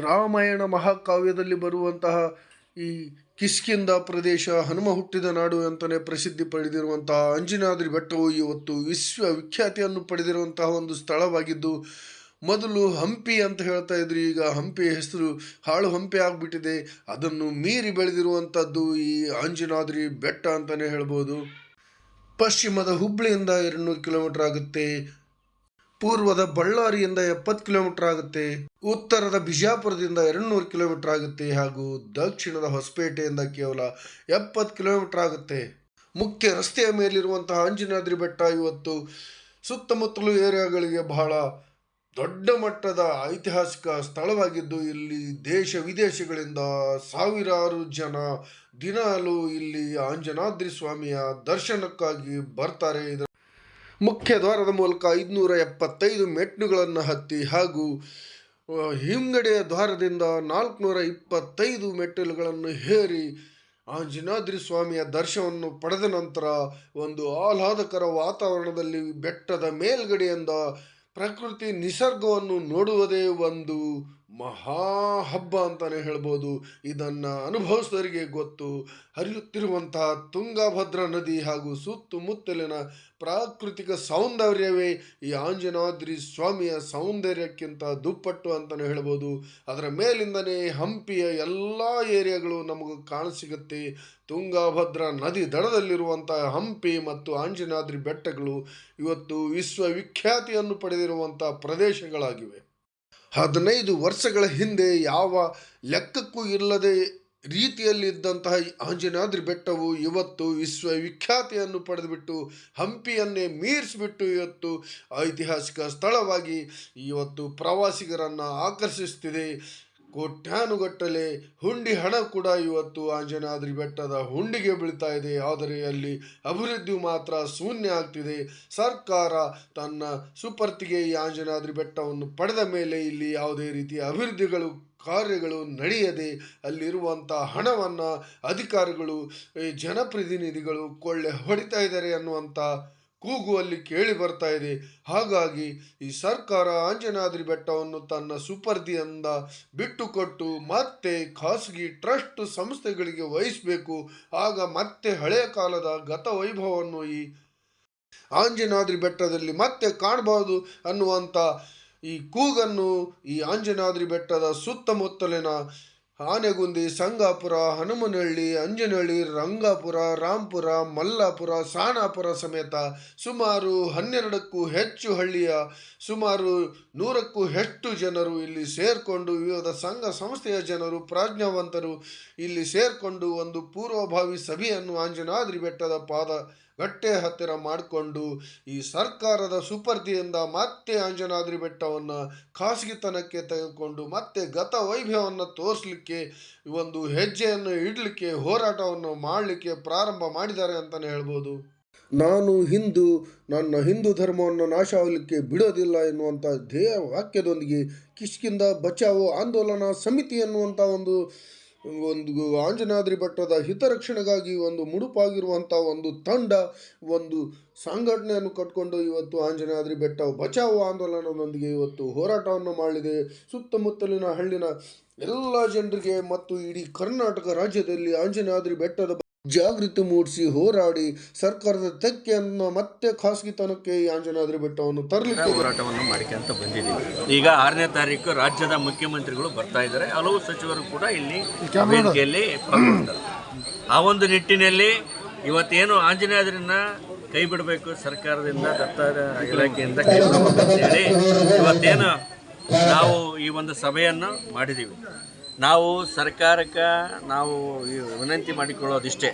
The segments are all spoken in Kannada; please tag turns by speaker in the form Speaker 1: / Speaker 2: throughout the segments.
Speaker 1: ರಾಮಾಯಣ ಮಹಾಕಾವ್ಯದಲ್ಲಿ ಬರುವಂತಹ ಈ ಕಿಷ್ಕಿಂದ ಪ್ರದೇಶ, ಹನುಮ ಹುಟ್ಟಿದ ನಾಡು ಅಂತಲೇ ಪ್ರಸಿದ್ಧಿ ಪಡೆದಿರುವಂತಹ ಅಂಜನಾದ್ರಿ ಬೆಟ್ಟವು ಇವತ್ತು ವಿಶ್ವ ವಿಖ್ಯಾತಿಯನ್ನು ಪಡೆದಿರುವಂತಹ ಒಂದು ಸ್ಥಳವಾಗಿದ್ದು, ಮೊದಲು ಹಂಪಿ ಅಂತ ಹೇಳ್ತಾ ಇದ್ರು. ಈಗ ಹಂಪಿ ಹೆಸರು ಹಾಳು ಹಂಪಿ ಆಗಿಬಿಟ್ಟಿದೆ. ಅದನ್ನು ಮೀರಿ ಬೆಳೆದಿರುವಂಥದ್ದು ಈ ಅಂಜನಾದ್ರಿ ಬೆಟ್ಟ ಅಂತಲೇ ಹೇಳ್ಬೋದು. ಪಶ್ಚಿಮದ ಹುಬ್ಳಿಯಿಂದ ಎರಡುನೂರು ಕಿಲೋಮೀಟರ್ ಆಗುತ್ತೆ. ಪೂರ್ವದ ಬಳ್ಳಾರಿಯಿಂದ ಎಪ್ಪತ್ತು ಕಿಲೋಮೀಟರ್ ಆಗುತ್ತೆ, ಉತ್ತರದ ಬಿಜಾಪುರದಿಂದ ಎರಡುನೂರು ಕಿಲೋಮೀಟರ್ ಆಗುತ್ತೆ ಹಾಗೂ ದಕ್ಷಿಣದ ಹೊಸಪೇಟೆಯಿಂದ ಕೇವಲ ಎಪ್ಪತ್ತು ಕಿಲೋಮೀಟರ್ ಆಗುತ್ತೆ. ಮುಖ್ಯ ರಸ್ತೆಯ ಮೇಲಿರುವಂತಹ ಅಂಜನಾದ್ರಿ ಬೆಟ್ಟ ಇವತ್ತು ಸುತ್ತಮುತ್ತಲು ಏರಿಯಾಗಳಿಗೆ ಬಹಳ ದೊಡ್ಡ ಮಟ್ಟದ ಐತಿಹಾಸಿಕ ಸ್ಥಳವಾಗಿದ್ದು, ಇಲ್ಲಿ ದೇಶ ವಿದೇಶಗಳಿಂದ ಸಾವಿರಾರು ಜನ ದಿನಾಲು ಇಲ್ಲಿ ಆಂಜನಾದ್ರಿ ಸ್ವಾಮಿಯ ದರ್ಶನಕ್ಕಾಗಿ ಬರ್ತಾರೆ. ಇದರ ಮುಖ್ಯ ದ್ವಾರದ ಮೂಲಕ ಐದುನೂರ ಎಪ್ಪತ್ತೈದು ಮೆಟ್ಲುಗಳನ್ನು ಹತ್ತಿ ಹಾಗೂ ಹಿಂಗಡೆಯ ದ್ವಾರದಿಂದ ನಾಲ್ಕುನೂರ ಇಪ್ಪತ್ತೈದು ಮೆಟ್ಟಿಲುಗಳನ್ನು ಹೇರಿ ಆಂಜನಾದ್ರಿ ಸ್ವಾಮಿಯ ದರ್ಶನವನ್ನು ಪಡೆದ ನಂತರ ಒಂದು ಆಹ್ಲಾದಕರ ವಾತಾವರಣದಲ್ಲಿ ಬೆಟ್ಟದ ಮೇಲ್ಗಡೆಯಿಂದ ಪ್ರಕೃತಿ ನಿಸರ್ಗವನ್ನು ನೋಡುವುದೇ ಒಂದು ಮಹಾ ಹಬ್ಬ ಅಂತಲೇ ಹೇಳ್ಬೋದು. ಇದನ್ನು ಅನುಭವಿಸಿದವರಿಗೆ ಗೊತ್ತು. ಹರಿಯುತ್ತಿರುವಂತಹ ತುಂಗಭದ್ರಾ ನದಿ ಹಾಗೂ ಸುತ್ತಮುತ್ತಲಿನ ಪ್ರಾಕೃತಿಕ ಸೌಂದರ್ಯವೇ ಈ ಆಂಜನಾದ್ರಿ ಸ್ವಾಮಿಯ ಸೌಂದರ್ಯಕ್ಕಿಂತ ದುಪ್ಪಟ್ಟು ಅಂತಲೇ ಹೇಳ್ಬೋದು. ಅದರ ಮೇಲಿಂದನೇ ಹಂಪಿಯ ಎಲ್ಲ ಏರಿಯಾಗಳು ನಮಗೆ ಕಾಣಸಿಗುತ್ತೆ. ತುಂಗಭದ್ರಾ ನದಿ ದಡದಲ್ಲಿರುವಂಥ ಹಂಪಿ ಮತ್ತು ಆಂಜನಾದ್ರಿ ಬೆಟ್ಟಗಳು ಇವತ್ತು ವಿಶ್ವವಿಖ್ಯಾತಿಯನ್ನು ಪಡೆದಿರುವಂಥ ಪ್ರದೇಶಗಳಾಗಿವೆ. ಹದಿನೈದು ವರ್ಷಗಳ ಹಿಂದೆ ಯಾವ ಲೆಕ್ಕಕ್ಕೂ ಇಲ್ಲದೆ ರೀತಿಯಲ್ಲಿದ್ದಂತಹ ಆಂಜನಾದ್ರಿ ಬೆಟ್ಟವು ಇವತ್ತು ವಿಶ್ವವಿಖ್ಯಾತಿಯನ್ನು ಪಡೆದುಬಿಟ್ಟು, ಹಂಪಿಯನ್ನೇ ಮೀರಿಸಿಬಿಟ್ಟು ಇವತ್ತು ಐತಿಹಾಸಿಕ ಸ್ಥಳವಾಗಿ ಇವತ್ತು ಪ್ರವಾಸಿಗರನ್ನು ಆಕರ್ಷಿಸ್ತಿದೆ ಕೋಟ್ಯಾನುಗಟ್ಟಲೆ ಹುಂಡಿ ಹಣ ಕೂಡ ಇವತ್ತು ಆಂಜನಾದ್ರಿ ಬೆಟ್ಟದ ಹುಂಡಿಗೆ ಬೀಳ್ತಾ ಇದೆ. ಆದರೆ ಅಲ್ಲಿ ಅಭಿವೃದ್ಧಿ ಮಾತ್ರ ಶೂನ್ಯ ಆಗ್ತಿದೆ. ಸರ್ಕಾರ ತನ್ನ ಸುಪರ್ತಿಗೆ ಈ ಆಂಜನಾದ್ರಿ ಬೆಟ್ಟವನ್ನು ಪಡೆದ ಮೇಲೆ ಇಲ್ಲಿ ಯಾವುದೇ ರೀತಿಯ ಅಭಿವೃದ್ಧಿಗಳು, ಕಾರ್ಯಗಳು ನಡೆಯದೆ ಅಲ್ಲಿರುವಂಥ ಹಣವನ್ನು ಅಧಿಕಾರಿಗಳು ಜನಪ್ರತಿನಿಧಿಗಳು ಕೊಳ್ಳೆ ಹೊಡಿತಾ ಇದ್ದಾರೆ ಅನ್ನುವಂಥ ಕೂಗು ಅಲ್ಲಿ ಕೇಳಿ ಬರ್ತಾ ಇದೆ. ಹಾಗಾಗಿ ಈ ಸರ್ಕಾರ ಆಂಜನಾದ್ರಿ ಬೆಟ್ಟವನ್ನು ತನ್ನ ಸುಪರ್ದಿಯಿಂದ ಬಿಟ್ಟುಕೊಟ್ಟು ಮತ್ತೆ ಖಾಸಗಿ ಟ್ರಸ್ಟ್ ಸಂಸ್ಥೆಗಳಿಗೆ ವಹಿಸಬೇಕು. ಆಗ ಮತ್ತೆ ಹಳೆಯ ಕಾಲದ ಗತ ವೈಭವವನ್ನು ಈ ಆಂಜನಾದ್ರಿ ಬೆಟ್ಟದಲ್ಲಿ ಮತ್ತೆ ಕಾಣಬಹುದು ಅನ್ನುವಂಥ ಈ ಕೂಗನ್ನು ಈ ಆಂಜನಾದ್ರಿ ಬೆಟ್ಟದ ಸುತ್ತಮುತ್ತಲಿನ ಆನೆಗುಂದಿ, ಸಂಗಾಪುರ, ಹನುಮನಹಳ್ಳಿ, ಅಂಜನಹಳ್ಳಿ, ರಂಗಾಪುರ, ರಾಂಪುರ, ಮಲ್ಲಾಪುರ, ಸಾಣಾಪುರ ಸಮೇತ ಸುಮಾರು ಹನ್ನೆರಡಕ್ಕೂ ಹೆಚ್ಚು ಹಳ್ಳಿಯ ಸುಮಾರು ನೂರಕ್ಕೂ ಹೆಚ್ಚು ಜನರು ಇಲ್ಲಿ ಸೇರಿಕೊಂಡು, ವಿವಿಧ ಸಂಘ ಸಂಸ್ಥೆಯ ಜನರು, ಪ್ರಾಜ್ಞಾವಂತರು ಇಲ್ಲಿ ಸೇರಿಕೊಂಡು ಒಂದು ಪೂರ್ವಭಾವಿ ಸಭೆಯನ್ನು ಆಂಜನಾದ್ರಿ ಬೆಟ್ಟದ ಪಾದ ಗಟ್ಟೆ ಹತ್ತಿರ ಮಾಡಿಕೊಂಡು ಈ ಸರ್ಕಾರದ ಸುಪರ್ದಿಯಿಂದ ಮತ್ತೆ ಅಂಜನಾದ್ರಿ ಬೆಟ್ಟವನ್ನು ಖಾಸಗಿತನಕ್ಕೆ ತೆಗೆದುಕೊಂಡು ಮತ್ತೆ ಗತ ವೈಭವವನ್ನು ತೋರಿಸಲಿಕ್ಕೆ, ಒಂದು ಹೆಜ್ಜೆಯನ್ನು ಇಡಲಿಕ್ಕೆ, ಹೋರಾಟವನ್ನು ಮಾಡಲಿಕ್ಕೆ ಪ್ರಾರಂಭ ಮಾಡಿದ್ದಾರೆ ಅಂತಲೇ ಹೇಳ್ಬೋದು. ನಾನು ಹಿಂದೂ, ನನ್ನ ಹಿಂದೂ ಧರ್ಮವನ್ನು ನಾಶ ಆಗಲಿಕ್ಕೆ ಬಿಡೋದಿಲ್ಲ ಎನ್ನುವಂಥ ಧ್ಯೇಯ ವಾಕ್ಯದೊಂದಿಗೆ ಕಿಷ್ಕಿಂದ ಬಚಾವೋ ಆಂದೋಲನ ಸಮಿತಿ ಎನ್ನುವಂಥ ಒಂದು ಒಂದು ಆಂಜನಾದ್ರಿ ಬೆಟ್ಟದ ಹಿತರಕ್ಷಣೆಗಾಗಿ ಒಂದು ಮುಡುಪಾಗಿರುವಂಥ ಒಂದು ತಂಡ, ಒಂದು ಸಂಘಟನೆಯನ್ನು ಕಟ್ಕೊಂಡು ಇವತ್ತು ಆಂಜನಾದ್ರಿ ಬೆಟ್ಟ ಬಚಾವು ಆಂದೋಲನದೊಂದಿಗೆ ಇವತ್ತು ಹೋರಾಟವನ್ನು ಮಾಡಿದೆ. ಸುತ್ತಮುತ್ತಲಿನ ಹಳ್ಳಿನ ಎಲ್ಲ ಜನರಿಗೆ ಮತ್ತು ಇಡೀ ಕರ್ನಾಟಕ ರಾಜ್ಯದಲ್ಲಿ ಆಂಜನಾದ್ರಿ ಬೆಟ್ಟದ ಜಾಗೃತಿ ಮೂಡಿಸಿ ಹೋರಾಡಿ ಸರ್ಕಾರದ ತೆಕ್ಕೆಯನ್ನು ಮತ್ತೆ ಖಾಸಗಿತನಕ್ಕೆ ಆಂಜನಾದ್ರಿ ಬೆಟ್ಟವನ್ನು ತರಲಿಕ್ಕೆ
Speaker 2: ಹೋರಾಟವನ್ನು ಮಾಡ್ಕೊಂತ ಬಂದಿದ್ದೀವಿ. ಈಗ ಆರನೇ ತಾರೀಕು ರಾಜ್ಯದ ಮುಖ್ಯಮಂತ್ರಿಗಳು ಬರ್ತಾ ಇದ್ದಾರೆ. ಹಲವು ಸಚಿವರು ಕೂಡ ಇಲ್ಲಿ ವೇದಿಕೆಯಲ್ಲಿ ಆ ಒಂದು ನಿಟ್ಟಿನಲ್ಲಿ ಇವತ್ತೇನು ಆಂಜನೇಯದ್ರನ್ನ ಕೈ ಬಿಡಬೇಕು ಸರ್ಕಾರದಿಂದ ದತ್ತ ಇಲಾಖೆಯಿಂದ ಕೈ ಬಿಡಬೇಕು ಅಂತೇಳಿ ಇವತ್ತೇನು ನಾವು ಈ ಒಂದು ಸಭೆಯನ್ನು ಮಾಡಿದ್ದೀವಿ. ನಾವು ಸರ್ಕಾರಕ್ಕೆ ನಾವು ವಿನಂತಿ ಮಾಡಿಕೊಳ್ಳೋದಿಷ್ಟೇ.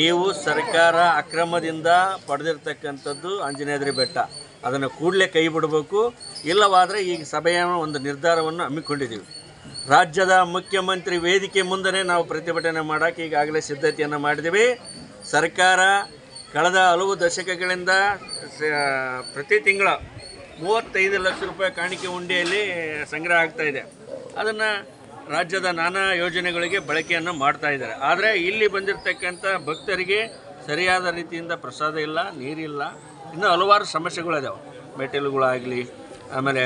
Speaker 2: ನೀವು ಸರ್ಕಾರ ಅಕ್ರಮದಿಂದ ಪಡೆದಿರ್ತಕ್ಕಂಥದ್ದು ಆಂಜನೇಯದ್ರಿ ಬೆಟ್ಟ. ಅದನ್ನು ಕೂಡಲೇ ಕೈ ಬಿಡಬೇಕು. ಇಲ್ಲವಾದರೆ ಈ ಸಭೆಯ ಒಂದು ನಿರ್ಧಾರವನ್ನು ಹಮ್ಮಿಕೊಂಡಿದ್ದೀವಿ. ರಾಜ್ಯದ ಮುಖ್ಯಮಂತ್ರಿ ವೇದಿಕೆ ಮುಂದೆ ನಾವು ಪ್ರತಿಭಟನೆ ಮಾಡೋಕ್ಕೆ ಈಗಾಗಲೇ ಸಿದ್ಧತೆಯನ್ನು ಮಾಡಿದ್ದೀವಿ. ಸರ್ಕಾರ ಕಳೆದ ಹಲವು ದಶಕಗಳಿಂದ ಪ್ರತಿ ತಿಂಗಳ ಮೂವತ್ತೈದು ಲಕ್ಷ ರೂಪಾಯಿ ಕಾಣಿಕೆ ಉಂಡೆಯಲ್ಲಿ ಸಂಗ್ರಹ ಆಗ್ತಾಯಿದೆ ಅದನ್ನು ರಾಜ್ಯದ ನಾನಾ ಯೋಜನೆಗಳಿಗೆ ಬಳಕೆಯನ್ನು ಮಾಡ್ತಾ ಇದ್ದಾರೆ. ಆದರೆ ಇಲ್ಲಿ ಬಂದಿರತಕ್ಕಂಥ ಭಕ್ತರಿಗೆ ಸರಿಯಾದ ರೀತಿಯಿಂದ ಪ್ರಸಾದ ಇಲ್ಲ ನೀರಿಲ್ಲ. ಇನ್ನೂ ಹಲವಾರು ಸಮಸ್ಯೆಗಳಿದಾವೆ. ಮೆಟ್ಟಿಲುಗಳಾಗಲಿ ಆಮೇಲೆ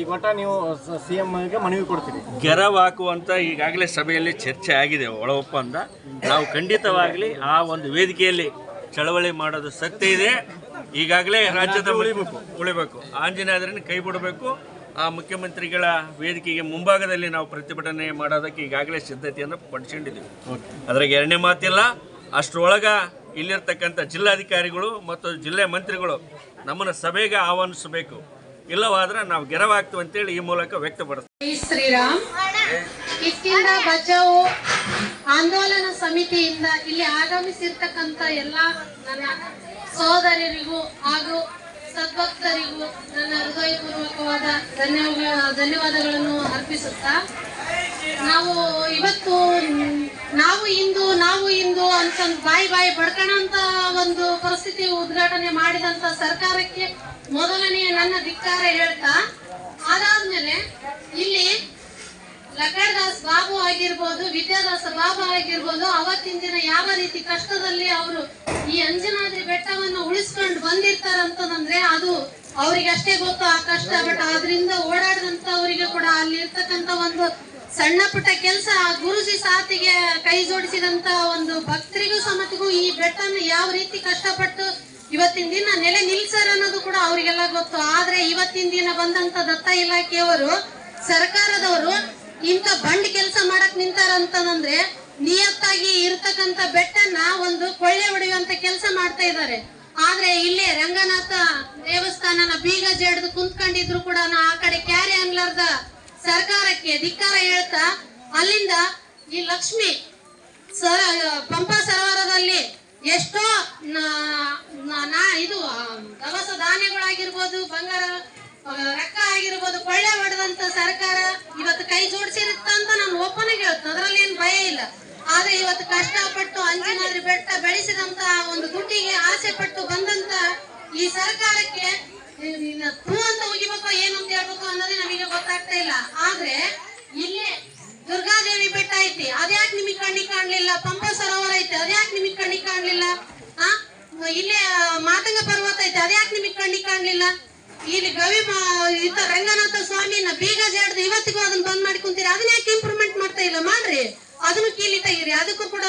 Speaker 3: ಈ ನೀವು ಸಿ ಎಂಗೆ ಮನವಿ ಕೊಡ್ತೀರಿ.
Speaker 2: ಗೆರವಾಕುವಂಥ ಈಗಾಗಲೇ ಸಭೆಯಲ್ಲಿ ಚರ್ಚೆ ಆಗಿದೆ ಒಳ ಒಪ್ಪಂದ ನಾವು ಖಂಡಿತವಾಗಲಿ ಆ ಒಂದು ವೇದಿಕೆಯಲ್ಲಿ ಚಳವಳಿ ಮಾಡೋದು ಸತ್ಯ ಇದೆ. ಈಗಾಗಲೇ ರಾಜ್ಯದ ಉಳಿಬೇಕು. ಉಳಿಬೇಕು. ಆಂಜನೇಯದ್ರನ್ನ ಕೈ ಬಿಡಬೇಕು. ಆ ಮುಖ್ಯಮಂತ್ರಿಗಳ ವೇದಿಕೆಗೆ ಮುಂಭಾಗದಲ್ಲಿ ನಾವು ಪ್ರತಿಭಟನೆ ಮಾಡೋದಕ್ಕೆ ಈಗಾಗಲೇ ಸಿದ್ಧತೆಯನ್ನು ಪಡಿಸಿಕೊಂಡಿದ್ದೀವಿ. ಅದ್ರಾಗ ಎರಡನೇ ಮಾತಿಲ್ಲ ಅಷ್ಟರೊಳಗ ಇಲ್ಲಿರ್ತಕ್ಕಂಥ ಜಿಲ್ಲಾಧಿಕಾರಿಗಳು ಮತ್ತು ಜಿಲ್ಲೆ ಮಂತ್ರಿಗಳು ನಮ್ಮನ್ನು ಸಭೆಗೆ ಆಹ್ವಾನಿಸಬೇಕು. ಇಲ್ಲವಾದ್ರೆ ನಾವು ಗೆರವಾಗ್ತೀವಿ ಅಂತೇಳಿ ಈ ಮೂಲಕ ವ್ಯಕ್ತಪಡಿಸ್ತೀವಿ.
Speaker 4: ಶ್ರೀರಾಮ್ ಬಚಾವು ಆಂದೋಲನ ಸಮಿತಿಯಿಂದ ಇಲ್ಲಿ ಆಗಮಿಸಿರ್ತಕ್ಕಂಥ ಎಲ್ಲ ನನ್ನ ಸಹೋದರರಿಗೂ ಹಾಗೂ ಸದ್ಭಕ್ತರಿಗೂ ನನ್ನ ಹೃದಯಪೂರ್ವಕವಾದ ಧನ್ಯವಾದ ಧನ್ಯವಾದಗಳನ್ನು ಅರ್ಪಿಸುತ್ತಾ, ನಾವು ಇವತ್ತು ನಾವು ಇಂದು ನಾವು ಇಂದು ಅಂತ ಬಾಯಿ ಬಾಯಿ ಅಂತ ಒಂದು ಪರಿಸ್ಥಿತಿ ಉದ್ಘಾಟನೆ ಮಾಡಿದಂತ ಸರ್ಕಾರಕ್ಕೆ ಮೊದಲನೆಯ ನನ್ನ ಧಿಕ್ಕಾರ ಹೇಳ್ತಾ, ಅದಾದ್ಮೇಲೆ ಇಲ್ಲಿ ಲಕ್ಕಡ್ದಾಸ್ ಬಾಬು ಆಗಿರ್ಬೋದು ವಿದ್ಯಾದಾಸ ಬಾಬು ಆಗಿರ್ಬೋದು, ಅವತ್ತಿನ ದಿನ ಯಾವ ರೀತಿ ಕಷ್ಟದಲ್ಲಿ ಅವರು ಈ ಅಂಜನಾದ್ರಿ ಬೆಟ್ಟವನ್ನು ಉಳಿಸ್ಕೊಂಡು ಬಂದಿರ್ತಾರಂತಂದ್ರೆ ಅದು ಅವ್ರಿಗೆ ಅಷ್ಟೇ ಗೊತ್ತು ಆ ಕಷ್ಟ ಬಟ್ ಅದರಿಂದ ಓಡಾಡಿದಂತವರಿಗೆ ಕೂಡ ಅಲ್ಲಿ ಇರ್ತಕ್ಕಂತ ಒಂದು ಸಣ್ಣ ಪುಟ್ಟ ಕೆಲಸ ಗುರುಜಿ ಸಾತಿಗೆ ಕೈ ಜೋಡಿಸಿದಂತ ಒಂದು ಭಕ್ತರಿಗೂ ಸಮತಿಗೂ ಈ ಬೆಟ್ಟನ ಯಾವ ರೀತಿ ಕಷ್ಟಪಟ್ಟು ಇವತ್ತಿನ ದಿನ ನೆಲೆ ನಿಲ್ಸರ್ ಅನ್ನೋದು ಕೂಡ ಅವರಿಗೆಲ್ಲ ಗೊತ್ತು. ಆದ್ರೆ ಇವತ್ತಿನ ದಿನ ಬಂದಂತ ದತ್ತ ಇಲಾಖೆಯವರು, ಸರ್ಕಾರದವರು ಇಂಥ ಬಂಡ್ ಕೆಲಸ ಮಾಡಕ್ ನಿಂತಾರಂತಂದ್ರೆ ನಿಯತ್ತಾಗಿ ಇರ್ತಕ್ಕಂತ ಬೆಟ್ಟನ್ನ ಒಂದು ಕೊಳ್ಳೆ ಹೊಡೆಯುವಂತ ಕೆಲಸ ಮಾಡ್ತಾ ಇದ್ದಾರೆ. ಆದ್ರೆ ಇಲ್ಲೇ ರಂಗನಾಥ ದೇವಸ್ಥಾನನ ಬೀಗ ಜಡ್ದು ಕುಂತ್ಕೊಂಡಿದ್ರು ಕೂಡ ಆ ಕಡೆ ಕ್ಯಾರಿ ಅನ್ಲಾರ್ದ ಸರ್ಕಾರಕ್ಕೆ ಧಿಕ್ಕಾರ ಹೇಳ್ತಾ ಅಲ್ಲಿಂದ ಈ ಲಕ್ಷ್ಮಿ ಸರ, ಪಂಪ ಸರೋವರದಲ್ಲಿ ಎಷ್ಟೋ ಇದು ದವಸ ಧಾನ್ಯಗಳಾಗಿರ್ಬೋದು, ಬಂಗಾರ ರೊಕ್ಕ ಆಗಿರ್ಬೋದು, ಕೊಳ್ಳೆ ಹೊಡೆದಂತ ಸರ್ಕಾರ ಇವತ್ತು ಕೈ ಜೋಡಿಸಿರುತ್ತ ಅಂತ ನಾನು ಒಪ್ಪನಿಗೆ ಹೇಳ್ತೀನಿ ಅದರಲ್ಲಿ ಏನು ಭಯ ಇಲ್ಲ. ಆದ್ರೆ ಇವತ್ತು ಕಷ್ಟಪಟ್ಟು ಅಂಜನಾದ್ರಿ ಬೆಟ್ಟ ಬೆಳೆಸಿದಂತ ಒಂದು ದುಡ್ಡಿಗೆ ಆಸೆ ಪಟ್ಟು ಬಂದಂತ ಈ ಸರ್ಕಾರಕ್ಕೆ ಹೂ ಅಂತ ಹೋಗಿಬೇಕು ಏನು ಅಂತ ಹೇಳ್ಬೇಕು ಅನ್ನೋದೇ ನಮಗೆ ಗೊತ್ತಾಗ್ತಾ ಇಲ್ಲ. ಆದ್ರೆ ಇಲ್ಲಿ ದುರ್ಗಾದೇವಿ ಬೆಟ್ಟ ಐತಿ. ಅದ್ಯಾಕೆ ನಿಮಗೆ ಕಣ್ಣಿಗೆ ಕಾಣ್ಲಿಲ್ಲ? ಪಂಪ ಸರೋವರ ಐತಿ. ಅದ್ಯಾಕೆ ನಿಮಗೆ ಕಣ್ಣಿಗೆ ಕಾಣ್ಲಿಲ್ಲ? ಆ? ಇಲ್ಲೇ ಮಾತಂಗ ಪರ್ವತ ಐತಿ. ಅದ್ಯಾಕೆ ನಿಮಗೆ ಕಣ್ಣಿಗೆ ಕಾಣ್ಲಿಲ್ಲ? ಇಲ್ಲಿ ಗವಿ ಇತ್ತ ರಂಗನಾಥ ಸ್ವಾಮಿನ ಬೀಗ ಜಾಡ್ದು ಇವತ್ತಿಗೂ ಅದನ್ನ ಬಂದ್ ಮಾಡ್ಕೊಂತೀರಿ ಅದನ್ನ ಯಾಕೆ ಇಂಪ್ರೂವ್ಮೆಂಟ್ ಮಾಡ್ತಾ ಇಲ್ಲ? ಮಾಡ್ರಿ. ಅದನ್ನು ಕೀಲಿ ತೆಗೀರಿ. ಅದಕ್ಕೂ ಕೂಡ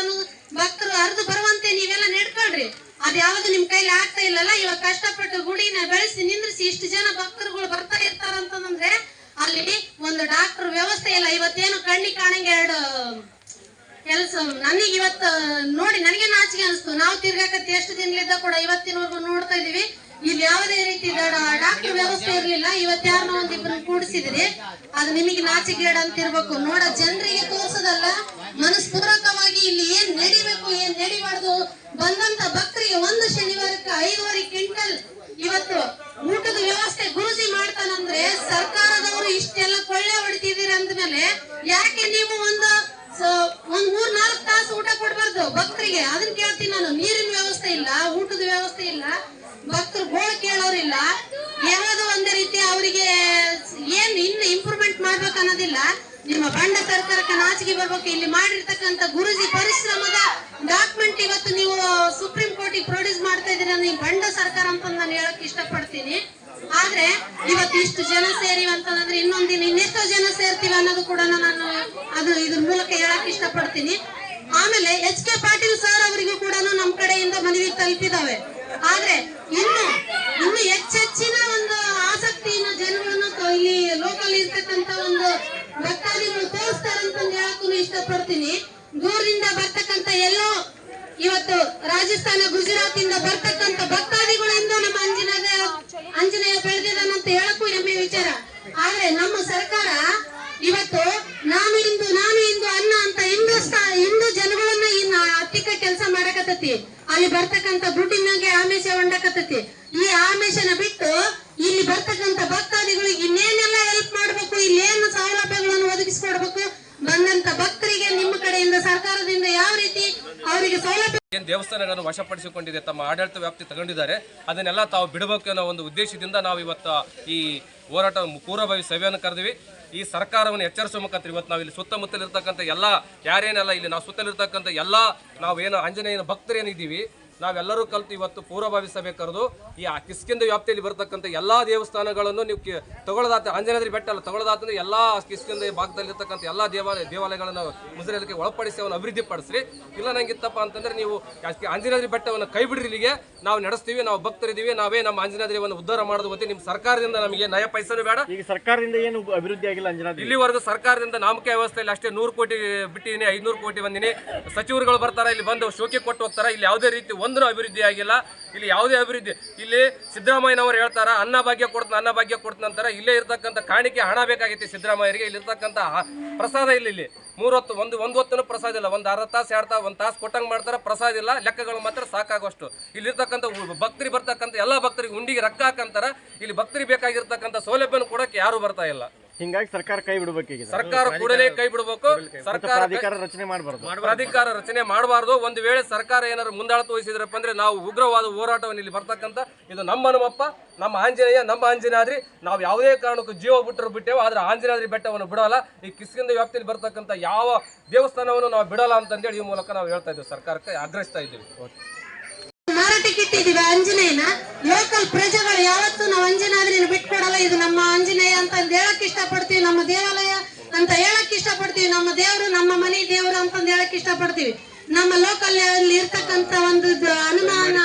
Speaker 4: ಭಕ್ತರು ಹರಿದು ಬರುವಂತೆ ನೀವೆಲ್ಲ ನೆಡ್ಕೊಳ್ರಿ. ಅದ್ ಯಾವ್ದು ನಿಮ್ ಕೈಲಿ ಆಗ್ತಾ ಇಲ್ಲಲ್ಲ, ಇವಾಗ ಕಷ್ಟಪಟ್ಟು ಗುಡಿನ ಬೆಳೆಸಿ ನಿಂದ್ರಿಸಿ ಇಷ್ಟು ಜನ ಭಕ್ತರುಗಳು ಬರ್ತಾ ಇರ್ತಾರಂತಂದ್ರೆ ಅಲ್ಲಿ ಒಂದು ಡಾಕ್ಟರ್ ವ್ಯವಸ್ಥೆ ಇಲ್ಲ. ಇವತ್ತೇನು ಕಣ್ಣಿ ಕಾಣಂಗೆ ಎರಡು, ಕೆಲಸ ನನಗೆ ಇವತ್ತು, ನೋಡಿ, ನನಗೆ ನಾವು ತಿರ್ಗಾಕತ್ತಿ ಎಷ್ಟು ದಿನಲಿದ್ದ ಕೂಡ ಇವತ್ತಿನವರೆಗೂ ನೋಡ್ತಾ ಇದೀವಿ ಇಲ್ಲಿ ಯಾವುದೇ ರೀತಿ ಡಾಕ್ಟರ್ ವ್ಯವಸ್ಥೆ ಇರಲಿಲ್ಲ. ಇವತ್ತು ಯಾರನ್ನ ಒಂದಿಬ್ಬರನ್ನ ಕೂಡಿಸಿದ್ರಿ. ಅದು ನಿಮಗೆ ಅಂತ ಇರ್ಬೇಕು ನೋಡ, ಜನರಿಗೆ ತೋರ್ಸೋದಲ್ಲ. ಮನಸ್ಪೂರ್ವಕವಾಗಿ ಇಲ್ಲಿ ಏನ್ ನಡಿಬೇಕು, ಏನ್ ನಡಿಬಾರ್ದು. ಬಂದಂತ ಭಕ್ತರಿಗೆ ಒಂದು ಶನಿವಾರಕ್ಕೆ ಐದುವರೆ ಕ್ವಿಂಟಲ್ ಇವತ್ತು ಊಟದ ವ್ಯವಸ್ಥೆ ಗುರುಜಿ ಮಾಡ್ತಾನಂದ್ರೆ ಸರ್ಕಾರದವರು ಇಷ್ಟೆಲ್ಲ ಕೊಳ್ಳೆ ಹೊಡಿತಿದ್ದೀರಿ ಅಂದ್ಮೇಲೆ ಯಾಕೆ ನೀವು ಒಂದು ಸ- ಒಂದ್ ಮೂರ್ ನಾಲ್ಕು ತಾಸು ಊಟ ಕೊಡ್ಬಾರ್ದು ಭಕ್ತರಿಗೆ. ಅದನ್ನ ಕೇಳ್ತೀನಿ ನಾನು. ನೀರಿನ ವ್ಯವಸ್ಥೆ ಇಲ್ಲ, ಊಟದ ವ್ಯವಸ್ಥೆ ಇಲ್ಲ, ಭಕ್ತರು ಗೋಳ ಕೇಳೋರಿಲ್ಲ. ಯಾವುದೋ ಒಂದೇ ರೀತಿ ಅವರಿಗೆ ಏನ್ ಇನ್ನು ಇಂಪ್ರೂವ್ಮೆಂಟ್ ಮಾಡ್ಬೇಕು ಅನ್ನೋದಿಲ್ಲ. ನಿಮ್ಮ ಬಂಡ ಸರ್ಕಾರಕ್ಕೆ ನಾಚಿಕೆ ಬರ್ಬೇಕು. ಇಲ್ಲಿ ಮಾಡಿರ್ತಕ್ಕಂಥ ಗುರುಜಿ ಪರಿಶ್ರಮದ ಡಾಕ್ಯುಮೆಂಟ್ ಇವತ್ತು ನೀವು ಸುಪ್ರೀಂ ಕೋರ್ಟಿಗೆ ಪ್ರೊಡ್ಯೂಸ್ ಮಾಡ್ತಾ ಇದೀರ ನೀವು ಬಂಡ ಸರ್ಕಾರ ಅಂತ ನಾನು ಹೇಳಕ್ ಇಷ್ಟಪಡ್ತೀನಿ. ಆದ್ರೆ ಇವತ್ತು ಇಷ್ಟು ಜನ ಸೇರಿವ ಅಂತಂದ್ರೆ ಇನ್ನೊಂದಿನ ಇನ್ನೆಷ್ಟೋ ಜನ ಸೇರ್ತೀವಿ ಅನ್ನೋದು ಕೂಡ ನಾನು ಅದು ಇದ್ರ ಮೂಲಕ ಹೇಳಕ್ ಇಷ್ಟಪಡ್ತೀನಿ. ಆಮೇಲೆ ಎಚ್ ಕೆ ಪಾಟೀಲ್ ಸರ್ ಅವರಿಗೂ ಕೂಡ ನಮ್ಮ ಕಡೆಯಿಂದ ಮನವಿ ತಲುಪಿದಾವೆ. ಆದ್ರೆ ಇನ್ನು ಇನ್ನು ಹೆಚ್ಚೆಚ್ಚಿನ ಒಂದು ಆಸಕ್ತಿಯನ್ನು ಜನಗಳನ್ನು ಇಲ್ಲಿ ಲೋಕಲ್ ಇರ್ತಕ್ಕಂತ ಒಂದು ಭಕ್ತಾದಿಗಳು ತೋರಿಸ್ತಾರಂತಂದು ಹೇಳಕ್ಕೂ ಇಷ್ಟಪಡ್ತೀನಿ. ದೂರದಿಂದ ಬರ್ತಕ್ಕಂತ ಎಲ್ಲೋ ಇವತ್ತು ರಾಜಸ್ಥಾನ ಗುಜರಾತ್ ಇಂದ ಬರ್ತಕ್ಕಂತ ಭಕ್ತಾದಿಗಳಿಂದ ನಮ್ಮ ಅಂಜನೇಯ ಅಂಜನೇಯ ಬೆಳೆದಿದ್ದಾನಂತ ಹೇಳಕ್ಕೂ ಹೆಮ್ಮೆ ವಿಚಾರ ಆದ್ರೆ ನಮ್ಮ ಸರ್ಕಾರ ಇವತ್ತು ನಾನು ಇಂದು ನಾನು ಇಂದು ಅನ್ನ ಅಂತ ಹಿಂದೂಸ್ತಾನ ಹಿಂದೂ ಜನಗಳನ್ನ ಇನ್ನ ಹತ್ತಿಕ ಕೆಲಸ ಮಾಡಕತ್ತತಿ ಅಲ್ಲಿ ಬರ್ತಕ್ಕಂತ ದುಡ್ಡಿನಾಗೆ ಆಮೇಶ ಹೊಂಡಕತ್ತೈತಿ. ಈ ಆಮೇಶನ ಬಿಟ್ಟು ಇಲ್ಲಿ ಬರ್ತಕ್ಕಂತ ಭಕ್ತಾದಿಗಳಿಗೆ ಇನ್ನೇನೆಲ್ಲ ಹೆಲ್ಪ್ ಮಾಡ್ಬೇಕು ಇಲ್ಲಿ ಏನು ಸೌಲಭ್ಯಗಳನ್ನು ಒದಗಿಸ್ಕೊಡ್ಬೇಕು ಬಂದಂತ ಭಕ್ತರಿಗೆ ನಿಮ್ಮ ಕಡೆಯಿಂದ, ಸರ್ಕಾರದಿಂದ ಯಾವ ರೀತಿ ಅವರಿಗೆ ಸೌಲಭ್ಯ
Speaker 5: ಏನು ದೇವಸ್ಥಾನಗಳನ್ನು ವಶಪಡಿಸಿಕೊಂಡಿದೆ, ತಮ್ಮ ಆಡಳಿತ ವ್ಯಾಪ್ತಿ ತಗೊಂಡಿದ್ದಾರೆ, ಅದನ್ನೆಲ್ಲ ತಾವು ಬಿಡಬೇಕು ಅನ್ನೋ ಒಂದು ಉದ್ದೇಶದಿಂದ ನಾವು ಇವತ್ತು ಈ ಹೋರಾಟ ಪೂರ್ವಭಾವಿ ಸಭೆಯನ್ನು ಕರೆದಿವಿ. ಈ ಸರ್ಕಾರವನ್ನು ಎಚ್ಚರಿಸುವ ಮುಖಾಂತರ ಇವತ್ತು ನಾವು ಇಲ್ಲಿ ಸುತ್ತಮುತ್ತಲಿರ್ತಕ್ಕಂಥ ಎಲ್ಲ ಯಾರೇನೆಲ್ಲ ಇಲ್ಲಿ ನಾವು ಸುತ್ತಲಿರ್ತಕ್ಕಂಥ ಎಲ್ಲ ನಾವು ಏನು ಆಂಜನೇಯನ ಭಕ್ತರೇನಿದ್ದೀವಿ ನಾವೆಲ್ಲರೂ ಕಲಿತು ಇವತ್ತು ಪೂರ್ವಭಾವಿ ಸಭೆ ಕರೆದು ಈ ಆ ಕಿಸ್ಕಿಂದ ವ್ಯಾಪ್ತಿಯಲ್ಲಿ ಬರತಕ್ಕಂಥ ಎಲ್ಲಾ ದೇವಸ್ಥಾನಗಳನ್ನು ನೀವು ಕಿ- ತಗೊಳ್ಳದಾತ ಆಂಜನೇಯದ್ರಿ ಬೆಟ್ಟ ಅಲ್ಲ ತಗೊಳ್ಳದಾತಂದ್ರೆ ಎಲ್ಲಾ ಕಿಸ್ಕಿಂದ ಭಾಗದಲ್ಲಿರ್ತಕ್ಕಂಥ ಎಲ್ಲಾ ದೇವಾಲಯ ದೇವಾಲಯಗಳನ್ನು ಮುಸ್ಲಿಮರಿಗೆ ಒಳಪಡಿಸಿ ಅವನ್ನು ಅಭಿವೃದ್ಧಿ ಪಡಿಸ್ರಿ ಇಲ್ಲ ನಂಗಿತ್ತಪ್ಪ ಅಂತಂದ್ರೆ ನೀವು ಯಾಕೆ ಆಂಜನೇಯದ್ರಿ ಬೆಟ್ಟವನ್ನು ಕೈ ಬಿಡ್ರಿ ಇಲ್ಲಿಗೆ. ನಾವು ನಡೆಸ್ತೀವಿ ನಾವು ಭಕ್ತರಿದ್ದೀವಿ ನಾವೇ ನಮ್ಮ ಆಂಜನೇದ್ರಿಯನ್ನು ಉದ್ಧಾರ ಮಾಡೋದು ಗೊತ್ತಿ ನಿಮ್ಮ ಸರ್ಕಾರದಿಂದ ನಮಗೆ ನಯ ಪೈಸನೂ ಬೇಡ.
Speaker 3: ಈಗ ಸರ್ಕಾರದಿಂದ ಏನು ಅಭಿವೃದ್ಧಿ ಆಗಿಲ್ಲ ಅಂಜನಾದ್ರಿ
Speaker 5: ಇಲ್ಲಿವರೆಗೂ ಸರ್ಕಾರದಿಂದ ನಾಮಕೆ ವ್ಯವಸ್ಥೆಯಲ್ಲಿ ಅಷ್ಟೇ ನೂರು ಕೋಟಿ ಬಿಟ್ಟಿದ್ದೀನಿ ಐನೂರು ಕೋಟಿ ಬಂದಿನಿ. ಸಚಿವರುಗಳು ಬರ್ತಾರೆ ಇಲ್ಲಿ ಬಂದು ಶೋಕಿ ಕೊಟ್ಟು ಹೋಗ್ತಾರೆ ಇಲ್ಲಿ ಯಾವುದೇ ರೀತಿ ಒಂದೂ ಅಭಿವೃದ್ಧಿ ಆಗಿಲ್ಲ. ಇಲ್ಲಿ ಯಾವುದೇ ಅಭಿವೃದ್ಧಿ, ಇಲ್ಲಿ ಸಿದ್ದರಾಮಯ್ಯನವರು ಹೇಳ್ತಾರ, ಅನ್ನ ಭಾಗ್ಯ ಕೊಡ್ತಾನೆ, ಅನ್ನ ಭಾಗ್ಯ ಇಲ್ಲೇ ಇರ್ತಕ್ಕಂಥ ಕಾಣಿಕೆ ಹಣ ಬೇಕಾಗಿತ್ತು ಸಿದ್ದರಾಮಯ್ಯರಿಗೆ, ಇಲ್ಲಿ ಇರ್ತಕ್ಕಂಥ ಪ್ರಸಾದ ಇಲ್ಲ, ಇಲ್ಲಿ. ಮೂರೊತ್ತು, ಒಂದು ಒಂದು ಹೊತ್ತೂ ಪ್ರಸಾದ ಇಲ್ಲ. ಒಂದು ಅರ್ಧ ತಾಸು, ಎರಡು ತಾಸು, ಒಂದು ತಾಸು ಕೊಟ್ಟಂಗೆ ಮಾಡ್ತಾರೆ, ಪ್ರಸಾದ ಇಲ್ಲ. ಲೆಕ್ಕಗಳು ಮಾತ್ರ ಸಾಕಾಗುವಷ್ಟು. ಇಲ್ಲಿರ್ತಕ್ಕಂಥ ಭಕ್ತರಿಗೆ ಬರ್ತಕ್ಕಂಥ ಎಲ್ಲ ಭಕ್ತರಿಗೆ ಉಂಡಿಗೆ ರೊಕ್ಕ ಹಾಕಂತಾರ. ಇಲ್ಲಿ ಭಕ್ತರಿಗೆ ಬೇಕಾಗಿರ್ತಕ್ಕಂಥ ಸೌಲಭ್ಯನೂ ಕೊಡಕ್ಕೆ ಯಾರು ಬರ್ತಾ ಇಲ್ಲ.
Speaker 3: ಹಿಂಗಾಗಿ ಸರ್ಕಾರ ಕೈ ಬಿಡಬೇಕೀಗ
Speaker 5: ಸರ್ಕಾರ ಕೂಡಲೇ ಕೈ ಬಿಡಬೇಕು. ಸರ್ಕಾರ
Speaker 3: ಅಧಿಕಾರ ರಚನೆ ಮಾಡಬಾರ್ದು.
Speaker 5: ಅಧಿಕಾರ ರಚನೆ ಮಾಡಬಾರ್ದು. ಒಂದು ವೇಳೆ ಸರ್ಕಾರ ಏನಾದ್ರು ಮುಂದಾಳತ್ವ ವಹಿಸಿದ್ರಪ್ಪ ಅಂದ್ರೆ ನಾವು ಉಗ್ರವಾದ ಹೋರಾಟವನ್ನು ಇಲ್ಲಿ ಬರ್ತಕ್ಕಂಥ ಇದು ನಮ್ಮ ಹನುಮಪ್ಪ ನಮ್ಮ ಆಂಜನೇಯ ನಮ್ಮ ಆಂಜನಾದ್ರಿ. ನಾವು ಯಾವುದೇ ಕಾರಣಕ್ಕೂ ಜೀವ ಬಿಟ್ಟರು ಬಿಟ್ಟೇವೋ. ಆದ್ರೆ ಆಂಜನಾದ್ರಿ ಬೆಟ್ಟವನ್ನು ಬಿಡಲ್ಲ. ಈ ಕಿಸ್ಕಿಂದ ವ್ಯಾಪ್ತಿಯಲ್ಲಿ ಬರ್ತಕ್ಕಂಥ ಯಾವ ದೇವಸ್ಥಾನವನ್ನು ನಾವು ಬಿಡಲ್ಲ ಅಂತಂದೇಳಿ ಈ ಮೂಲಕ ನಾವು ಹೇಳ್ತಾ ಇದ್ದೀವಿ. ಸರ್ಕಾರಕ್ಕೆ ಆಗ್ರಹಿಸ್ತಾ ಇದ್ದೀವಿ.
Speaker 4: ಇಟ್ಟಿದ್ದೀವಿ ಆಂಜನೇಯನ? ಲೋಕಲ್ ಪ್ರಜೆಗಳು ಯಾವತ್ತೂ ನಾವು ಅಂಜನಾದ್ರಿನ ಬಿಟ್ಕೊಡಲ್ಲ ಇದು ನಮ್ಮ ಆಂಜನೇಯ ಅಂತ ಹೇಳಕ್ ಇಷ್ಟಪಡ್ತೀವಿ ನಮ್ಮ ದೇವಾಲಯ ಅಂತ ಹೇಳಕ್ ಇಷ್ಟಪಡ್ತೀವಿ, ನಮ್ಮ ದೇವರು, ನಮ್ಮ ಮನೆ ದೇವರು ಅಂತಂದು ಹೇಳಕ್ ಇಷ್ಟಪಡ್ತೀವಿ. ನಮ್ಮ ಲೋಕಲ್ ಅಲ್ಲಿ ಇರ್ತಕ್ಕಂತ ಒಂದು ಅನುಮಾನ,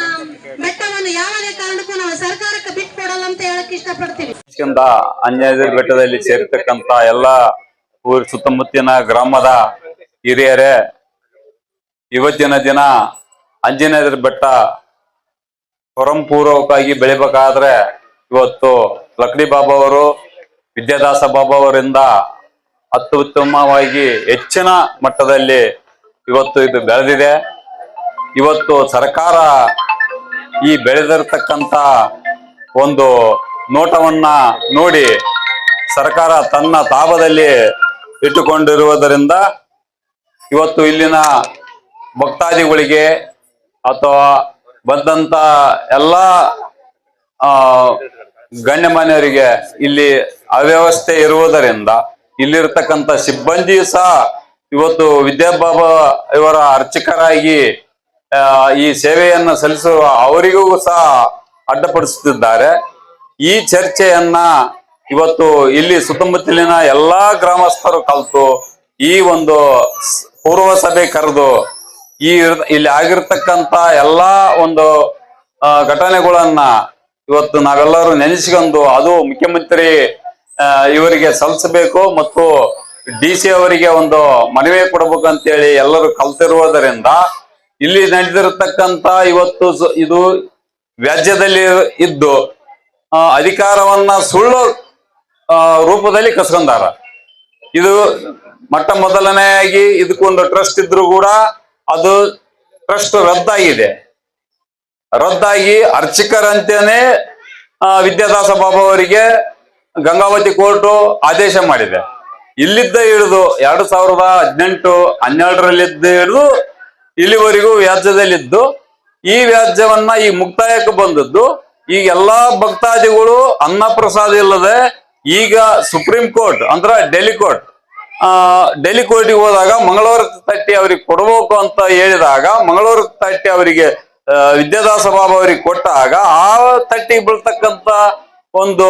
Speaker 4: ಬೆಟ್ಟವನ್ನು ಯಾವುದೇ ಕಾರಣಕ್ಕೂ ನಾವು ಸರ್ಕಾರಕ್ಕೆ ಬಿಟ್ಕೊಡಲ್ಲ ಅಂತ ಹೇಳಕ್ ಇಷ್ಟಪಡ್ತೀವಿ.
Speaker 6: ಅಂಜನಾದ್ರಿ ಬೆಟ್ಟದಲ್ಲಿ ಸೇರ್ತಕ್ಕಂತ ಎಲ್ಲ ಊರ್ ಸುತ್ತಮುತ್ತಿನ ಗ್ರಾಮದ ಹಿರಿಯರೇ, ಇವತ್ತಿನ ದಿನ ಅಂಜನಾದ್ರಿ ಬೆಟ್ಟ ಪರಂಪೂರ್ವಕವಾಗಿ ಬೆಳಿಬೇಕಾದ್ರೆ ಇವತ್ತು ಲಕ್ಡಿ ಬಾಬಾ ಅವರು ವಿದ್ಯಾದಾಸ ಬಾಬಾ ಅವರಿಂದ ಅತ್ಯುತ್ತಮವಾಗಿ ಹೆಚ್ಚಿನ ಮಟ್ಟದಲ್ಲಿ ಇವತ್ತು ಇದು ಬೆಳೆದಿದೆ. ಇವತ್ತು ಸರ್ಕಾರ ಈ ಬೆಳೆದಿರತಕ್ಕಂತ ಒಂದು ನೋಟವನ್ನ ನೋಡಿ ಸರ್ಕಾರ ತನ್ನ ತಾಪದಲ್ಲಿ ಇಟ್ಟುಕೊಂಡಿರುವುದರಿಂದ ಇವತ್ತು ಇಲ್ಲಿನ ಭಕ್ತಾದಿಗಳಿಗೆ ಅಥವಾ ಬಂದಂತ ಎಲ್ಲ, ಆ, ಗಣ್ಯಮಾನ್ಯರಿಗೆ ಇಲ್ಲಿ ಅವ್ಯವಸ್ಥೆ ಇರುವುದರಿಂದ ಇಲ್ಲಿರ್ತಕ್ಕಂಥ ಸಿಬ್ಬಂದಿ ಸಹ ಇವತ್ತು ವಿದ್ಯಾಬಾಬಾ ಇವರ ಅರ್ಚಕರಾಗಿ ಈ ಸೇವೆಯನ್ನ ಸಲ್ಲಿಸುವ ಅವರಿಗೂ ಸಹ ಅಡ್ಡಪಡಿಸುತ್ತಿದ್ದಾರೆ. ಈ ಚರ್ಚೆಯನ್ನ ಇವತ್ತು ಇಲ್ಲಿ ಸುತ್ತಮುತ್ತಲಿನ ಎಲ್ಲಾ ಗ್ರಾಮಸ್ಥರು ಕಲ್ತು ಈ ಒಂದು ಪೂರ್ವ ಸಭೆ ಕರೆದು ಈ ಇಲ್ಲಿ ಆಗಿರ್ತಕ್ಕಂತ ಎಲ್ಲಾ ಒಂದು ಘಟನೆಗಳನ್ನ ಇವತ್ತು ನಾವೆಲ್ಲರೂ ನೆನೆಸಿಕೊಂಡು ಅದು ಮುಖ್ಯಮಂತ್ರಿ ಇವರಿಗೆ ಸಲ್ಲಿಸಬೇಕು ಮತ್ತು ಡಿ ಸಿ ಅವರಿಗೆ ಒಂದು ಮನವಿ ಕೊಡಬೇಕು ಅಂತೇಳಿ ಎಲ್ಲರೂ ಕಲ್ತಿರುವುದರಿಂದ ಇಲ್ಲಿ ನಡೆದಿರತಕ್ಕಂತ ಇವತ್ತು ಇದು ವ್ಯಾಜ್ಯದಲ್ಲಿ ಇದ್ದು ಅಧಿಕಾರವನ್ನ ಸುಳ್ಳು ರೂಪದಲ್ಲಿ ಕಸ್ಕೊಂಡಾರ. ಇದು ಮೊಟ್ಟ ಮೊದಲನೆಯಾಗಿ ಇದಕ್ಕೊಂದು ಟ್ರಸ್ಟ್ ಇದ್ರು ಕೂಡ ಅದು ಟ್ರಸ್ಟ್ ರದ್ದಾಗಿದೆ. ರದ್ದಾಗಿ ಅರ್ಚಕರಂತೆಯೇ ವಿದ್ಯಾದಾಸ ಬಾಬಾ ಅವರಿಗೆ ಗಂಗಾವತಿ ಕೋರ್ಟು ಆದೇಶ ಮಾಡಿದೆ. ಇಲ್ಲಿದ್ದ ಹಿಡಿದು ಎರಡು ಸಾವಿರದ ಹದಿನೆಂಟು ಹನ್ನೆರಡರಲ್ಲಿದ್ದ ಹಿಡಿದು ಇಲ್ಲಿವರೆಗೂ ವ್ಯಾಜ್ಯದಲ್ಲಿದ್ದು, ಈ ವ್ಯಾಜ್ಯವನ್ನ ಈ ಮುಕ್ತಾಯಕ್ಕೆ ಬಂದದ್ದು. ಈಗ ಎಲ್ಲಾ ಭಕ್ತಾದಿಗಳು ಅನ್ನ ಪ್ರಸಾದ ಇಲ್ಲದೆ ಈಗ ಸುಪ್ರೀಂ ಕೋರ್ಟ್, ಅಂದ್ರ ಡೆಲ್ಲಿ ಕೋರ್ಟ್ ಆ ಡೆಲ್ಲಿ ಕೋರ್ಟಿಗೆ ಹೋದಾಗ ಮಂಗಳವಾರ ತಟ್ಟಿ ಅವರಿಗೆ ಕೊಡಬೇಕು ಅಂತ ಹೇಳಿದಾಗ, ಮಂಗಳವಾರ ತಟ್ಟಿ ಅವರಿಗೆ ವಿದ್ಯಾದಾಸ ಬಾಬಾ ಅವರಿಗೆ ಕೊಟ್ಟಾಗ ಆ ತಟ್ಟಿಗೆ ಬೀಳ್ತಕ್ಕಂತ ಒಂದು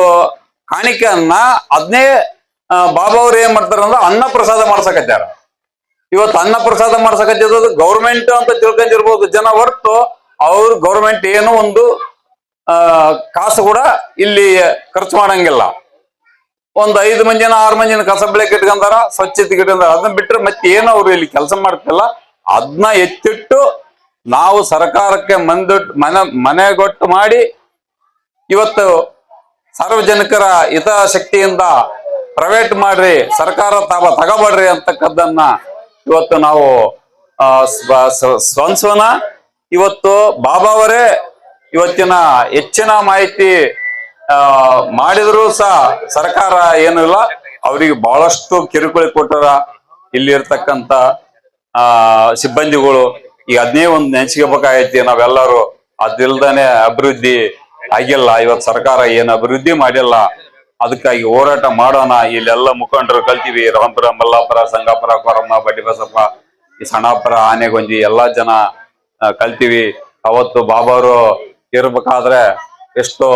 Speaker 6: ಕಾಣಿಕೆಯನ್ನ ಅದನ್ನೇ ಬಾಬಾ ಅವ್ರು ಏನ್ ಮಾಡ್ತಾರ ಅಂದ್ರೆ ಅನ್ನ ಪ್ರಸಾದ ಮಾಡ್ಸಕತ್ತಾರ ಇವತ್ತು ಅನ್ನ ಪ್ರಸಾದ ಮಾಡ್ಸಕತ್ತಿರೋದು ಗೌರ್ಮೆಂಟ್ ಅಂತ ತಿಳ್ಕೊಂಡಿರ್ಬೋದು ಜನ ಹೊರತು, ಅವ್ರು ಗೌರ್ಮೆಂಟ್ ಏನು ಒಂದು ಕಾಸು ಕೂಡ ಇಲ್ಲಿ ಖರ್ಚು ಮಾಡಂಗಿಲ್ಲ. ಒಂದ್ ಐದು ಮಂಜಿನ ಆರು ಮಂದಿನ ಕಸ ಬೆಳಕ್ ಇಟ್ಕೊಂಡಾರ ಸ್ವಚ್ಛತೆ ಅದನ್ನ ಬಿಟ್ಟರೆ ಮತ್ತೆ ಏನು ಅವ್ರು ಇಲ್ಲಿ ಕೆಲಸ ಮಾಡ್ತಿಲ್ಲ. ಅದನ್ನ ಎತ್ತಿಟ್ಟು ನಾವು ಸರ್ಕಾರಕ್ಕೆ ಮಂದಿಟ್ಟು ಮನೆ ಮನೆಗೊಟ್ಟು ಮಾಡಿ ಇವತ್ತು ಸಾರ್ವಜನಿಕರ ಹಿತಾಸಕ್ತಿಯಿಂದ ಪ್ರೈವೇಟ್ ಮಾಡ್ರಿ ಸರ್ಕಾರ ತಾವ ತಗೋಬೇಡ್ರಿ ಅಂತಕ್ಕದ್ದನ್ನ ಇವತ್ತು ನಾವು ಆ, ಸ್ವ- ಸ್ವ- ಸ್ವಂಸೋನ ಇವತ್ತು ಬಾಬಾ ಅವರೇ ಇವತ್ತಿನ ಹೆಚ್ಚಿನ ಮಾಹಿತಿ ಮಾಡಿದ್ರು ಸಹ ಸರ್ಕಾರ ಏನು ಇಲ್ಲ. ಅವರಿಗೆ ಬಹಳಷ್ಟು ಕಿರುಕುಳ ಕೊಟ್ಟರ. ಇಲ್ಲಿ ಇರ್ತಕ್ಕಂತ ಆ, ಸಿಬ್ಬಂದಿಗಳು. ಈಗ ಅದನ್ನೇ ಒಂದು ನೆನ್ಸ್ಕೋಬೇಕಾಗೈತಿ. ನಾವೆಲ್ಲರೂ ಅದಿಲ್ದಾನೆ ಅಭಿವೃದ್ಧಿ ಆಗಿಲ್ಲ. ಇವತ್ತು ಸರ್ಕಾರ ಏನು ಅಭಿವೃದ್ಧಿ ಮಾಡಿಲ್ಲ. ಅದಕ್ಕಾಗಿ ಹೋರಾಟ ಮಾಡೋಣ. ಇಲ್ಲೆಲ್ಲ ಮುಖಂಡರು ಕಲ್ತೀವಿ. ರಾಮಪುರ ಮಲ್ಲಾಪುರ, ಸಂಗಾಪುರ, ಕೊರಮ್ಮ ಬಡ್ಡಿ ಬಸಪ್ಪ ಈ ಸಣ್ಣಪುರ ಆನೆಗೊಂದಿ ಎಲ್ಲಾ ಜನ ಕಲ್ತೀವಿ. ಅವತ್ತು ಬಾಬಾರು ಇರ್ಬೇಕಾದ್ರೆ ಎಷ್ಟು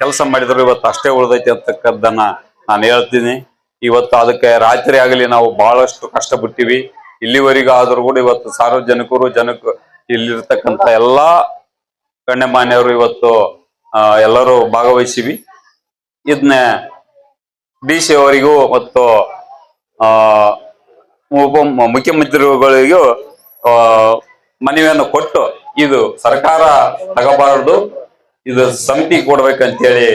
Speaker 6: ಕೆಲಸ ಮಾಡಿದ್ರು ಇವತ್ತು ಅಷ್ಟೇ ಉಳಿದೈತಿ ಅಂತಕ್ಕದ್ದನ್ನ ನಾನು ಹೇಳ್ತೀನಿ. ಇವತ್ತು ಅದಕ್ಕೆ ರಾತ್ರಿ ಆಗಲಿ ನಾವು ಬಹಳಷ್ಟು ಕಷ್ಟಪಟ್ಟಿವಿ. ಇಲ್ಲಿವರೆಗೂ ಆದ್ರೂ ಕೂಡ ಇವತ್ತು ಸಾರ್ವಜನಿಕರು, ಜನಕ ಇಲ್ಲಿರ್ತಕ್ಕಂಥ ಎಲ್ಲಾ ಗಣ್ಯಮಾನ್ಯರು ಇವತ್ತು ಎಲ್ಲರೂ ಭಾಗವಹಿಸಿವಿ. ಇದನ್ನ ಡಿ ಸಿ ಅವರಿಗೂ ಮತ್ತು ಉಪ ಮುಖ್ಯಮಂತ್ರಿಗಳಿಗೂ ಮನವಿಯನ್ನು ಕೊಟ್ಟು ಇದು ಸರ್ಕಾರ ತಗೋಬಾರದು. ಇದು ಸಮಿತಿ ಕೊಡ್ಬೇಕಂತೇಳಿ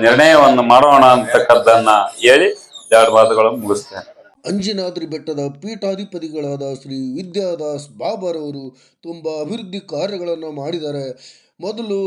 Speaker 6: ನಿರ್ಣಯವನ್ನು ಮಾಡೋಣ ಅಂತಕ್ಕದ್ದನ್ನ ಹೇಳಿ ಎರಡು ಮಾತುಗಳನ್ನು ಮುಗಿಸ್ತೇನೆ.
Speaker 1: ಅಂಜನಾದ್ರಿ ಬೆಟ್ಟದ ಪೀಠಾಧಿಪತಿಗಳಾದ ಶ್ರೀ ವಿದ್ಯಾದಾಸ್ ಬಾಬರವರು ತುಂಬ ಅಭಿವೃದ್ಧಿ ಕಾರ್ಯಗಳನ್ನು ಮಾಡಿದ್ದಾರೆ. ಮೊದಲು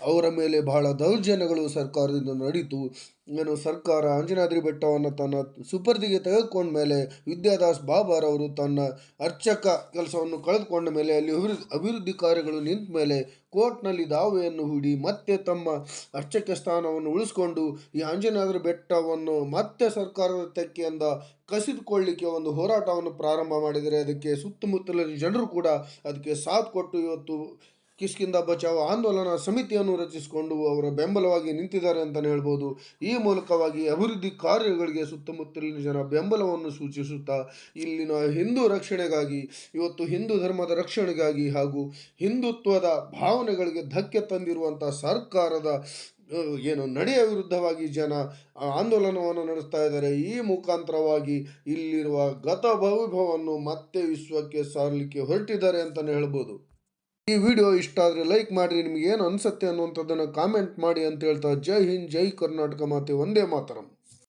Speaker 1: ಅವರ ಮೇಲೆ ಬಹಳ ದೌರ್ಜನ್ಯಗಳು ಸರ್ಕಾರದಿಂದ ನಡೀತು. ಏನು ಸರ್ಕಾರ ಅಂಜನಾದ್ರಿ ಬೆಟ್ಟವನ್ನು ತನ್ನ ಸುಪರ್ದಿಗೆ ತೆಗೆದುಕೊಂಡ ಮೇಲೆ ವಿದ್ಯಾದಾಸ್ ಬಾಬಾರವರು ತನ್ನ ಅರ್ಚಕ ಕೆಲಸವನ್ನು ಕಳೆದುಕೊಂಡ ಮೇಲೆ ಅಲ್ಲಿ ಅಭಿವೃದ್ಧಿ ಕಾರ್ಯಗಳು ನಿಂತ ಮೇಲೆ ಕೋರ್ಟ್ನಲ್ಲಿ ದಾವೆಯನ್ನು ಹೂಡಿ ಮತ್ತೆ ತಮ್ಮ ಅರ್ಚಕ ಸ್ಥಾನವನ್ನು ಉಳಿಸ್ಕೊಂಡು ಈ ಅಂಜನಾದ್ರಿ ಬೆಟ್ಟವನ್ನು ಮತ್ತೆ ಸರ್ಕಾರದ ತೆಕ್ಕೆಯಿಂದ ಕಸಿದುಕೊಳ್ಳಿಕ್ಕೆ ಒಂದು ಹೋರಾಟವನ್ನು ಪ್ರಾರಂಭ ಮಾಡಿದರೆ ಅದಕ್ಕೆ ಸುತ್ತಮುತ್ತಲಿನ ಜನರು ಕೂಡ ಅದಕ್ಕೆ ಸಾಥ್ ಕೊಟ್ಟು ಇವತ್ತು ಕಿಷ್ಕಿಂದ ಬಚಾವ್ ಆಂದೋಲನ ಸಮಿತಿಯನ್ನು ರಚಿಸಿಕೊಂಡು ಅವರ ಬೆಂಬಲವಾಗಿ ನಿಂತಿದ್ದಾರೆ ಅಂತಲೇ ಹೇಳ್ಬೋದು. ಈ ಮೂಲಕವಾಗಿ ಅಭಿವೃದ್ಧಿ ಕಾರ್ಯಗಳಿಗೆ ಸುತ್ತಮುತ್ತಲಿನ ಜನ ಬೆಂಬಲವನ್ನು ಸೂಚಿಸುತ್ತಾ ಇಲ್ಲಿನ ಹಿಂದೂ ರಕ್ಷಣೆಗಾಗಿ, ಇವತ್ತು ಹಿಂದೂ ಧರ್ಮದ ರಕ್ಷಣೆಗಾಗಿ ಹಾಗೂ ಹಿಂದುತ್ವದ ಭಾವನೆಗಳಿಗೆ ಧಕ್ಕೆ ತಂದಿರುವಂಥ ಸರ್ಕಾರದ ಏನು ನಡೆಯ ವಿರುದ್ಧವಾಗಿ ಜನ ಆಂದೋಲನವನ್ನು ನಡೆಸ್ತಾ ಇದ್ದಾರೆ. ಈ ಮುಖಾಂತರವಾಗಿ ಇಲ್ಲಿರುವ ಗತ ವೈಭವವನ್ನು ಮತ್ತೆ ವಿಶ್ವಕ್ಕೆ ಸಾರಲಿಕ್ಕೆ ಹೊರಟಿದ್ದಾರೆ ಅಂತಲೇ ಹೇಳ್ಬೋದು. ಈ ವಿಡಿಯೋ ಇಷ್ಟ ಆದರೆ ಲೈಕ್ ಮಾಡಿರಿ ನಿಮಗೇನು ಏನು ಅನಿಸುತ್ತೆ ಅನ್ನುವಂಥದ್ದನ್ನು ಕಾಮೆಂಟ್ ಮಾಡಿ ಅಂತ ಹೇಳ್ತಾ, ಜೈ ಹಿಂದ್, ಜೈ ಕರ್ನಾಟಕ ಮಾತೆ ಒಂದೇ ಮಾತರಂ.